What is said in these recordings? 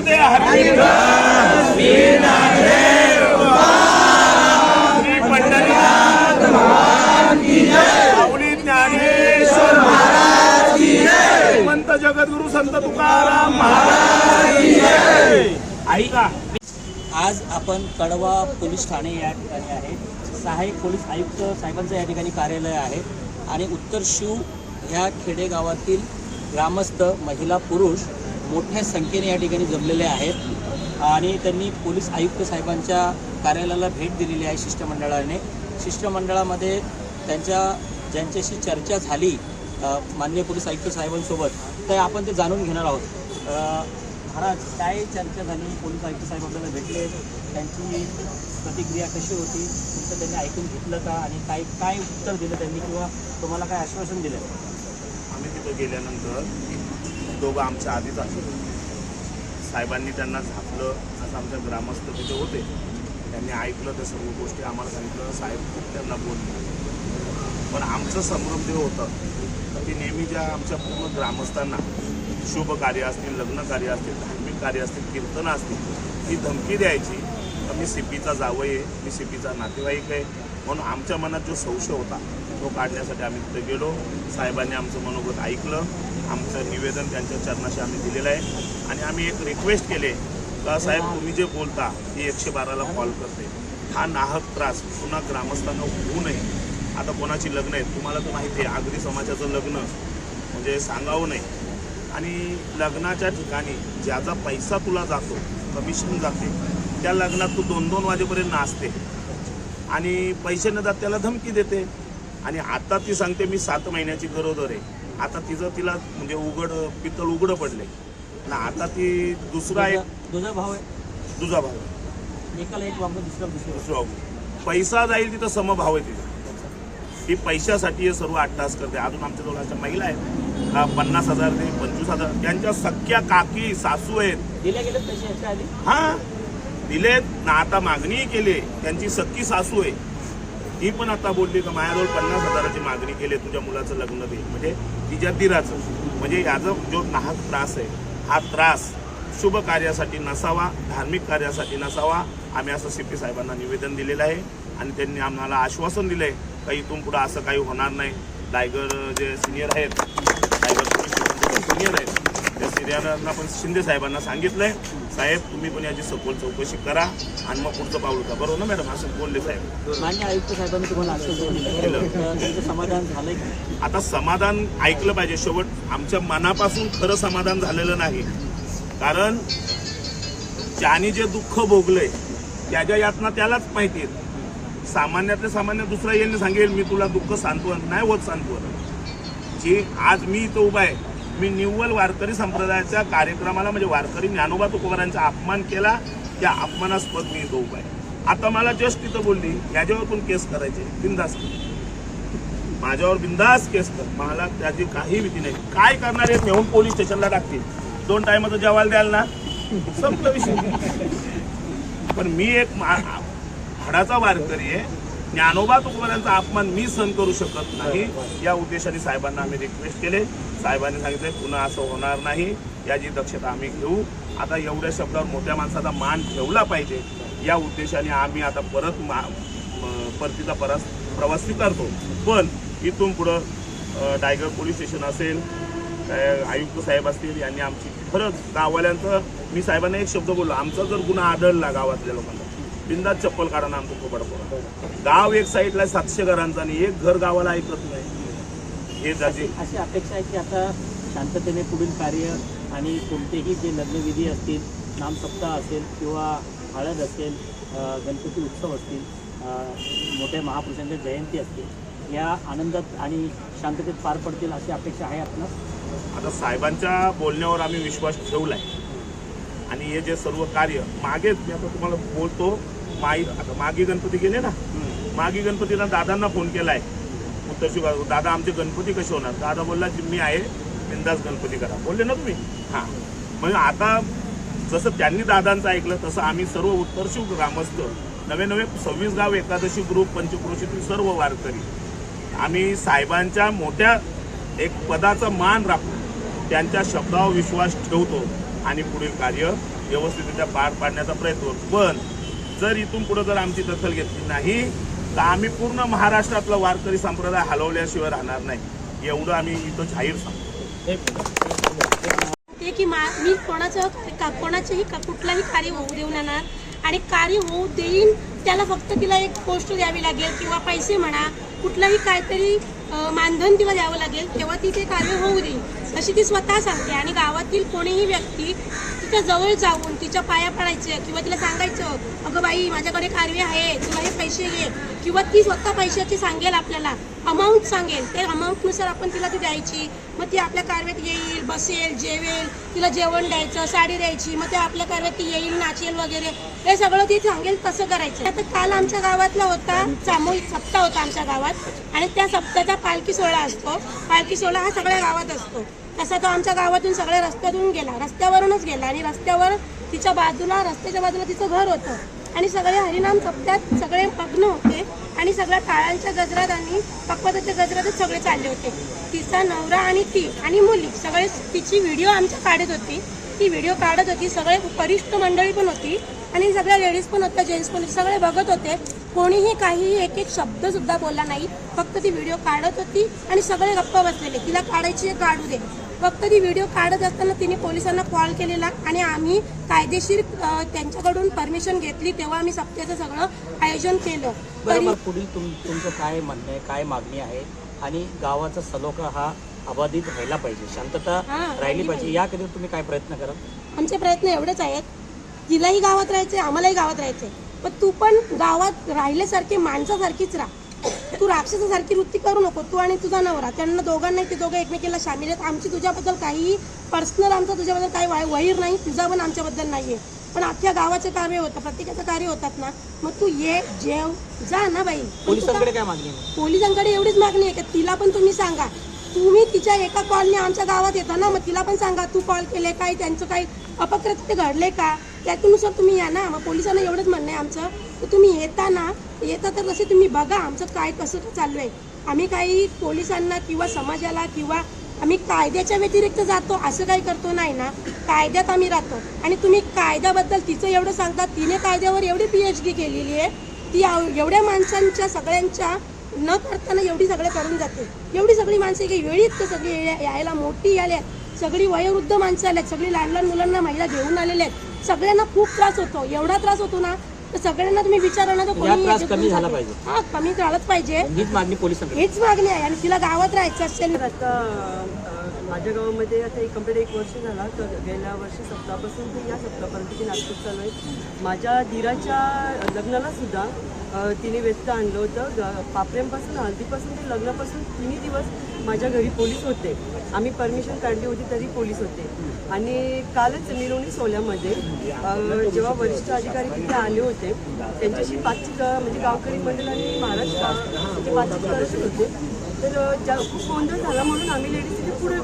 वंदे हरी श्री पंढरीनाथ माऊली ज्ञानेश्वर जगद्गुरु संत तुकाराम महाराज ऐका आज आपण कडवा पोलीस ठाणे या ठिकाणी आहे. सहाय्यक पोलीस आयुक्त साहेबांचं या ठिकाणी कार्यालय आहे. आणि उत्तर शिव ह्या खेडेगावातील ग्रामस्थ महिला पुरुष मोठ्या संख्येने या ठिकाणी जमलेले आहेत. आणि त्यांनी पोलीस आयुक्त साहेबांच्या कार्यालयाला भेट दिलेली आहे शिष्टमंडळाने. शिष्टमंडळामध्ये त्यांच्या ज्यांच्याशी चर्चा झाली माननीय पोलीस आयुक्त साहेबांसोबत तर आपण ते जाणून घेणार आहोत. महाराज काय चर्चा झाली? पोलीस आयुक्त साहेब आपल्याला भेटले. त्यांची प्रतिक्रिया कशी होती? तुमचं त्यांनी ऐकून घेतलं का? आणि काय काय उत्तर दिलं त्यांनी? किंवा तुम्हाला काय आश्वासन दिलं? आम्ही तिथं गेल्यानंतर दोघं आमच्या आधीच आले साहेबांनी त्यांना झापलं असं आमच्या ग्रामस्थ तिथे होते. त्यांनी ऐकलं त्या सर्व गोष्टी आम्हाला सांगितलं साहेब खूप त्यांना बोलले. पण आमचं संभ्रम जे होतं की नेहमी ज्या आमच्या पूर्ण ग्रामस्थांना शुभ कार्य असतील लग्न कार्य असतील धार्मिक कार्य असतील कीर्तनं असतील ही धमकी द्यायची तर मी सिपीचा जावं आहे मी सिपीचा नातेवाईक आहे. म्हणून आमच्या मनात जो संशय होता तो काढण्यासाठी आम्ही तिथे गेलो. साहेबांनी आमचं मनोगत ऐकलं. आमचं निवेदन त्यांच्या चरणाशी आम्ही दिलेलं आहे. आणि आम्ही एक रिक्वेस्ट केले का साहेब तुम्ही जे बोलता ती एकशे बाराला कॉल करते. हा नाहक त्रास पुन्हा ग्रामस्थांना होऊ नये. आता कोणाची लग्न आहेत? तुम्हाला तर माहिती आहे आगरी समाजाचं लग्न म्हणजे सांगावं नाही. आणि लग्नाच्या ठिकाणी ज्याचा पैसा तुला जातो कमिशन जाते त्या लग्नात तू दोन दोन वाजेपर्यंत नाचते. आणि पैसे न जात त्याला धमकी देते. आणि आता ती सांगते मी सात महिन्याची गरोदर आहे. आता तिचं तिला म्हणजे उघड पितळ उघडं पडले ना आता ती दुसरा एक तुझा भाव आहे. तुझा भाऊ एकाला एक वागणं दुसरं दुसरा पैसा जाईल तिथं समभाव आहे तिचा ही पैशासाठी हे सर्व अट्टास करते. अजून आमच्या जवळ महिला आहेत. पन्नास हजार ते पंचवीस हजार. त्यांच्या सख्या काकी सासू आहेत. दिले गेले पैसे हा. दिलेत. ना आता मागणीही केली त्यांची सख्खी सासू आहे. ती पण आता बोलली का माझ्याजवळ पन्नास हजाराची मागणी केली तुझ्या मुलाचं लग्न दे. म्हणजे तिच्या दिराचं म्हणजे याचा जो नाहक त्रास आहे हा त्रास शुभ कार्यासाठी नसावा धार्मिक कार्यासाठी नसावा. आम्ही असं सी पी साहेबांना निवेदन दिलेलं आहे आणि त्यांनी आम्हाला आश्वासन दिलं आहे का इथून पुढं असं काही होणार नाही. टायगर जे सिनियर आहेत त्या सिनियरांना पण शिंदे साहेबांना सांगितलंय. साहेब तुम्ही पण याची सखोल चौकशी करा आणि मग पुढचं पाऊल का बरोबर ना मॅडम? असं बोलले साहेब. मान्य आयुक्त साहेबांनी तुम्हाला आश्वासन समाधान झालंय आता समाधान ऐकलं पाहिजे शेवट. आमच्या मनापासून खरं समाधान झालेलं नाही. कारण ज्याने जे दुःख भोगलंय त्याच्या यातना त्यालाच माहिती आहेत. सामान्यातले सामान्य दुसरा यांनी सांगेल मी तुला दुःख सांत्वन नाही होत सांत्वन. जी आज मी इथं उभा आहे मी निव्वळ वारकरी संप्रदायाच्या कार्यक्रमाला म्हणजे वारकरी ज्ञानोबा तुकोबारांचा अपमान केला त्या अपमानास्पद मी तो उपाय आता मला जस्ट तिथं बोलली याच्यावर पण केस करायचे बिंदास माझ्यावर बिंदास केस कर. मला त्याची काही भीती नाही. काय करणार आहे नेऊन पोलीस स्टेशनला टाकतील. दोन टायमाचं जेवायला द्याल ना. संपलं विषय. पण मी एक मा- हाडाचा वारकरी आहे. ज्ञानोबा तुकोबारांचा अपमान मी सहन करू शकत नाही. या उद्देशाने साहेबांना आम्ही रिक्वेस्ट केले. साहेबांनी सांगितले पुन्हा असं होणार नाही. याची दक्षता आम्ही घेऊ. आता एवढ्या शब्दावर मोठ्या माणसाचा मान ठेवला पाहिजे. या उद्देशाने आम्ही आता परत मा परतीचा परस प्रवास स्वीकारतो. पण इथून पुढं टायगर पोलीस स्टेशन असेल आयुक्त साहेब असतील यांनी आमची खरंच गाववाल्यांचं मी साहेबांना एक शब्द बोललो आमचा जर गुन्हा आढळला गावातल्या लोकांना बिंदात चप्पल काढा ना आमचं खोबड गाव एक साईडला आहे सातशे घरांचा आणि एक घर गावाला ऐकत नाही हे जाते अशी अपेक्षा आहे की आता शांततेने पुढील कार्य आणि कोणतेही जे लग्नविधी असतील नामसप्ताह असेल किंवा हळद असेल गणपती उत्सव असतील मोठ्या महापुरुषांच्या जयंती असतील या आनंदात आणि शांततेत पार पडतील अशी अपेक्षा आहे आपणास आता साहेबांच्या बोलण्यावर आम्ही विश्वास ठेवलाय. आणि हे जे सर्व कार्य मागेच मी आता तुम्हाला बोलतो माई आता मागे गणपती गेले ना मागे गणपतीला दादांना फोन केलाय. उत्तर शिव दादा आमचे गणपती कसे होणार? दादा बोलला की मी आहे बिंदास गणपती करा. बोलले ना तुम्ही? हां. म्हणजे आता जसं त्यांनी दादांचं ऐकलं तसं आम्ही सर्व उत्तर शिव ग्रामस्थ नवे नवे सव्वीस गाव एकादशी ग्रुप पंचक्रोशीतील सर्व वारकरी आम्ही साहेबांच्या मोठ्या एक पदाचा मान राखून त्यांच्या शब्दावर विश्वास ठेवतो आणि पुढील कार्य व्यवस्थितरित्या पार पाडण्याचा प्रयत्न पण जर इथून पुढे जर आमची दखल घेतली नाही तर आम्ही पूर्ण महाराष्ट्रातला वारकरी संप्रदाय हलवल्याशिवाय राहणार नाही. एवढं आम्ही इथं जाहीर सांगतो. ते की मा मी कोणाचं का कोणाचंही का कुठलाही कार्य होऊ देऊ नणार आणि कार्य होऊ देईन त्याला फक्त तिला एक पोस्ट द्यावी लागेल किंवा पैसे म्हणा कुठलाही काहीतरी मानधन तिला द्यावं लागेल तेव्हा ती ते कार्य होऊ देईल अशी ती स्वतः सांगते आणि गावातील कोणीही व्यक्ती तिच्या जवळ जाऊन तिच्या पाया पडायचं किंवा तिला सांगायचं अगं बाई माझ्याकडे कार्य आहे तुला हे पैसे घे. किंवा ती स्वतः पैशाची सांगेल आपल्याला. अमाऊंट सांगेल. त्या अमाऊंटनुसार आपण तिला ती द्यायची. मग ती आपल्या कारवेत येईल बसेल जेवेल तिला जेवण द्यायचं साडी द्यायची मग ते आपल्या कारव्यात ती येईल नाचेल वगैरे. हे सगळं ती सांगेल तसं करायचं. आता काल आमच्या गावातला होता सामूहिक सप्ताह होता आमच्या गावात. आणि त्या सप्ताहाचा पालखी सोहळा असतो. पालखी सोहळा हा सगळ्या गावात असतो. तसा तो आमच्या गावातून सगळ्या रस्त्यातून गेला. रस्त्यावरूनच गेला. आणि रस्त्यावर तिच्या बाजूला रस्त्याच्या बाजूला तिचं घर होतं. आणि सगळे हरिनाम सप्त्यात सगळे मग्न होते आणि सगळ्या टाळांच्या गजरात आणि पक्वताच्या गजरातच सगळे चालले होते. तिचा नवरा आणि ती आणि मुली सगळे तिची व्हिडिओ आमच्या काढत होती. ती व्हिडिओ काढत होती सगळे वरिष्ठ मंडळी पण होती आणि सगळ्या लेडीज पण होत्या जेंट्स पण होते सगळे बघत होते. कोणीही काहीही एक एक शब्दसुद्धा बोलला नाही. फक्त ती व्हिडिओ काढत होती आणि सगळे गप्प बसलेले तिला काढायची काढू दे. फक्त ती व्हिडिओ काढत असताना तिने पोलिसांना कॉल केलेला आणि आम्ही कायदेशीर त्यांच्याकडून परमिशन घेतली तेव्हा आम्ही सप्त्याचं सगळं आयोजन केलं. बरं तरी मग पुढील तुम तुमचं काय म्हणणं आहे काय मागणी आहे? आणि गावाचा सलोखा हा अबाधित व्हायला पाहिजे शांतता राहिली राहिली पाहिजे याकरिता तुम्ही काय प्रयत्न कराल आमचे प्रयत्न एवढेच आहेत तिलाही गावात राहायचे आम्हालाही गावात राहायचे. पण तू पण गावात राहिल्यासारखी माणसासारखीच राहा. तू राक्षसासारखी वृत्ती करू नको. तू आणि तुझा नवरा त्यांना दोघांनाही ते दोघं एकमेकीला सामील आहेत. आमची तुझ्याबद्दल काही पर्सनल आमचं तुझ्याबद्दल काही वैर नाही. तुझा पण आमच्याबद्दल नाहीये. पण अख्ख्या गावाचं कार्य होतं. प्रत्येकाचं कार्य होतात ना. मग तू ये जेव जा ना बाई. पोलिसांकडे काय मागणी आहे? पोलिसांकडे एवढीच मागणी आहे की? तिला पण तुम्ही सांगा. तुम्ही तिच्या एका कॉलने आमच्या गावात येता ना मग तिला पण सांगा. तू कॉल केले काय? त्यांचं काही अपकृत्य घडले का? त्यानुसार तुम्ही या ना. मग पोलिसांना एवढंच म्हणणं आहे आमचं. तर तुम्ही येता ना येता तर तसे तुम्ही बघा आमचं काय कसं चालू आहे आम्ही काही पोलिसांना किंवा समाजाला किंवा आम्ही कायद्याच्या व्यतिरिक्त जातो असं काही करतो नाही ना. कायद्यात आम्ही राहतो. आणि तुम्ही कायद्याबद्दल तिचं एवढं सांगता तिने कायद्यावर एवढी पी एच डी केलेली आहे. ती आव- एवढ्या माणसांच्या सगळ्यांच्या न करताना एवढी सगळं करून जाते. एवढी सगळी माणसं की वेळी इतकं सगळी यायला मोठी यायला सगळी वयोवृद्ध माणसं आल्यात सगळी लहान लहान मुलांना महिला घेऊन आलेल्या आहेत. सगळ्यांना खूप त्रास होतो. एवढा त्रास होतो ना तर सगळ्यांना तुम्ही विचारा ना तर या कोणी त्रास कमी झाला. पाहिजे. हा कमी झालाच पाहिजे. हीच मागणी हेच मागणी आहे. आणि तिला गावात राहायचं असेल माझ्या गावामध्ये आता एक कंप्लीट एक वर्ष झाला तर गेल्या वर्षी सप्तापासून ते या सप्ताहापर्यंतची नाटक चालू आहे माझ्या धीराच्या लग्नाला सुद्धा तिने व्यस्त आणलं होतं. पापऱ्यांपासून हळदीपासून ते लग्नापासून तिन्ही दिवस माझ्या घरी पोलीस होते. आम्ही परमिशन काढली होती तरी पोलीस होते. आणि कालच मिरवणी सोहळ्यामध्ये जेव्हा वरिष्ठ अधिकारी तिथे आले होते त्यांच्याशी पाचशे म्हणजे गावकरी मंडळ आणि महाराष्ट्र म्हणजे बातचीत करत होते. तर ज्या खूप गोंधळ झाला म्हणून आम्ही लेडीज पुढे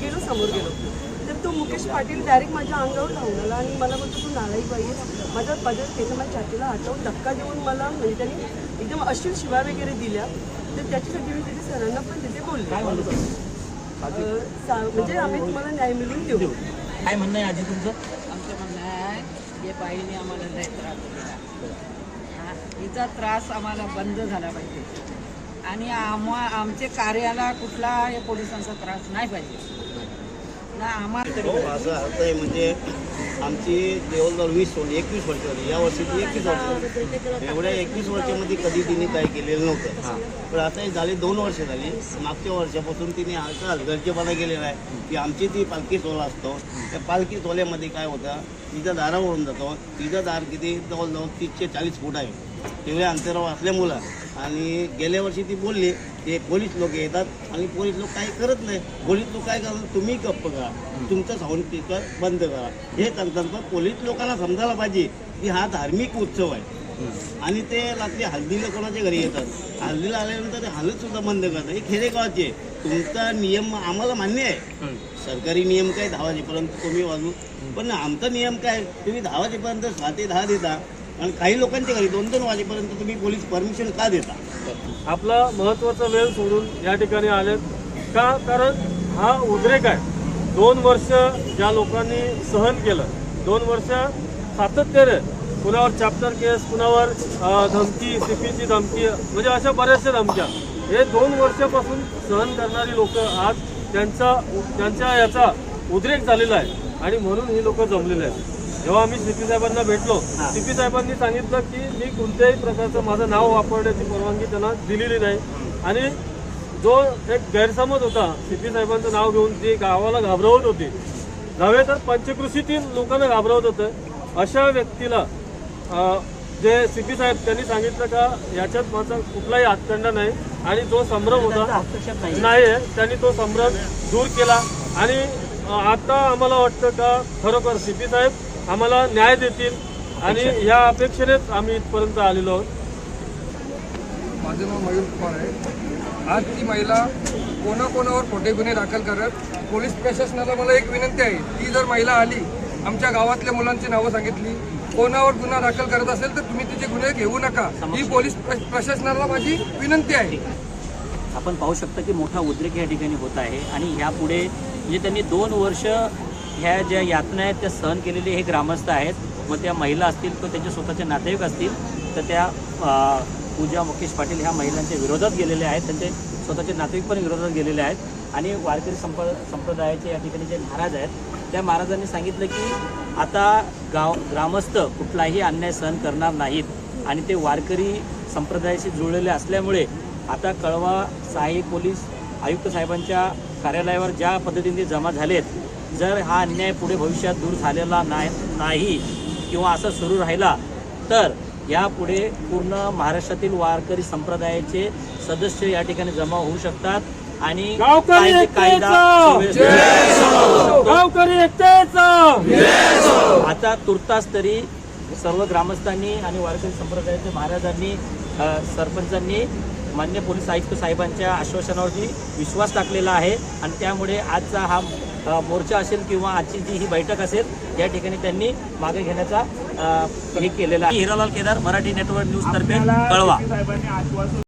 गेलो समोर गेलो. तर तो मुकेश पाटील डायरेक्ट माझ्या अंगावर धावून आला आणि मला बोलतो तू नालायक बाई आहेस. माझा पदर त्याच्या माझ्या छातीला हटवून धक्का देऊन मला म्हणजे त्यांनी एकदम अश्लील शिवा वगैरे दिल्या. तर त्याच्यासाठी मी तिथे सरांना पण तिथे बोलले. म्हणजे आम्ही तुम्हाला न्याय मिळवून देऊ. काय म्हणणं आहे आजी तुमचं? आमचं म्हणणं आहे या बाईने आम्हाला लय त्रास दिला. हा, हिचा त्रास आम्हाला बंद झाला पाहिजे. आणि आम्हा आमच्या कार्याला कुठला या पोलिसांचा त्रास नाही पाहिजे. ना आम्हाला हो असं अर्थ आहे म्हणजे आमची जवळजवळ वीस वर्ष एकवीस वर्ष झाली. या वर्षी ती एकवीस वर्ष झाली. एवढ्या एकवीस वर्षामध्ये कधी तिने काही केलेलं नव्हतं. पण आता हे झाले दोन वर्ष झाली. मागच्या वर्षापासून तिने असं हलगर्जेपणा केलेला आहे की आमची ती पालखी सोहळा असतो. त्या पालखी सोहळ्यामध्ये काय होतं तिच्या दारावरून जातो. तिचं दार किती जवळजवळ तीस ते चाळीस फूट आहे. तेवढ्या अंतरावर असल्यामुळं आणि गेल्या वर्षी ती बोलली ते पोलीस लोक येतात आणि पोलीस लोक काही करत नाही. पोलीस लोक काय करतात तुम्ही गप्प करा. तुमचं साऊंड स्पीकर बंद करा. हे पण पोलीस लोकांना समजायला पाहिजे की हा धार्मिक उत्सव आहे. आणि ते रात्री हल्दीला कोणाच्या घरी येतात? हल्दीला आल्यानंतर ते हलत सुद्धा बंद करतात. हे खेडेगावाचे तुमचा नियम आम्हाला मान्य आहे. सरकारी नियम काय दहा वाजेपर्यंत तुम्ही वाजू पण आमचा नियम काय तुम्ही दहा वाजेपर्यंत सहा ते दहा देता. आणि काही लोकांच्या घरी दोन दोन वाजेपर्यंत तुम्ही पोलीस परमिशन का देता? आपला महत्त्वाचा वेळ सोडून या ठिकाणी आले का? कारण हा उद्रेक आहे. दोन वर्ष ज्या लोकांनी सहन केलं दोन वर्ष सातत्याने कुणावर चॅप्टर केस कुणावर धमकी सिपीची धमकी म्हणजे अशा बऱ्याचशा धमक्या. हे दोन वर्षापासून सहन करणारी लोक आज त्यांचा त्यांच्या याचा उद्रेक झालेला आहे. आणि म्हणून ही लोक जमलेली आहेत. जेव्हा आम्ही सीपी साहेबांना भेटलो सीपी साहेबांनी सांगितलं की मी कोणत्याही प्रकारचं माझं नाव वापरण्याची परवानगी त्यांना दिलेली नाही. आणि जो एक गैरसमज होता सीपी साहेबांचं नाव घेऊन ती गावाला घाबरवत होती. नव्हे तर पंचकृषीतील लोकांना घाबरवत होतं. अशा व्यक्तीला जे सीपी साहेब त्यांनी सांगितलं का याच्यात माझा कुठलाही हातखंडा नाही आणि जो संभ्रम होता नाही. त्यांनी तो संभ्रम दूर केला. आणि आता आम्हाला वाटतं का खरोखर सी पी साहेब आम्हाला न्याय देतील आणि या अपेक्षेनेच आम्ही इथपर्यंत आलेलो आहोत. माझं नाव मयूर कुमार आहे. आज ती महिला कोणाकोणावर खोटे गुन्हे दाखल करत पोलीस प्रशासनाला मला एक विनंती आहे. ती जर महिला आली आमच्या गावातल्या मुलांची नावं सांगितली कोणावर गुन्हा दाखल करत असेल तर तुम्ही तिचे गुन्हे घेऊ नका. ही पोलीस प्र- प्रशासनाला माझी विनंती आहे. आपण पाहू शकता की मोठा उद्रेक या ठिकाणी होत आहे आणि ह्यापुढे म्हणजे त्यांनी दोन वर्ष ह्या ज्या यातना आहेत त्या सहन केलेले हे ग्रामस्थ आहेत. मग त्या महिला असतील किंवा त्यांचे स्वतःचे नातेवाईक असतील तर त्या पूजा मुकेश पाटील ह्या महिलांच्या विरोधात गेलेल्या आहेत. त्यांचे स्वतःचे नातेवाईक पण विरोधात गेलेले आहेत. आणि वारकरी संप संप्रदायाचे या ठिकाणी जे महाराज आहेत त्या महाराजांनी सांगितलं की आता गाव ग्रामस्थ कुठलाही अन्याय सहन करणार नाहीत. आणि ते वारकरी संप्रदायाशी जुळलेले असल्यामुळे आता कळवा सहाय्यक पोलीस आयुक्त साहेबांच्या कार्यालयावर ज्या पद्धतीने ते जमा झालेत जर हा अन्याय पुढे भविष्यात दूर झालेला नाही नाही किंवा असं सुरू राहिला तर यापुढे पूर्ण महाराष्ट्रातील वारकरी संप्रदायाचे सदस्य या ठिकाणी जमा होऊ शकतात आणि आता तुर्तास तरी सर्व ग्रामस्थांनी आणि वारकरी संप्रदायाच्या महाराजांनी सरपंचांनी मान्य पोलीस आयुक्त साहेबांच्या आश्वासनावरती विश्वास टाकलेला आहे आणि त्यामुळे आजचा हा मोर्चा असेल किंवा आजची जी ही बैठक असेल या ठिकाणी त्यांनी मागे घेण्याचा हे केलेला आहे. हिरालाल केदार मराठी नेटवर्क न्यूज तर्फे कळवा.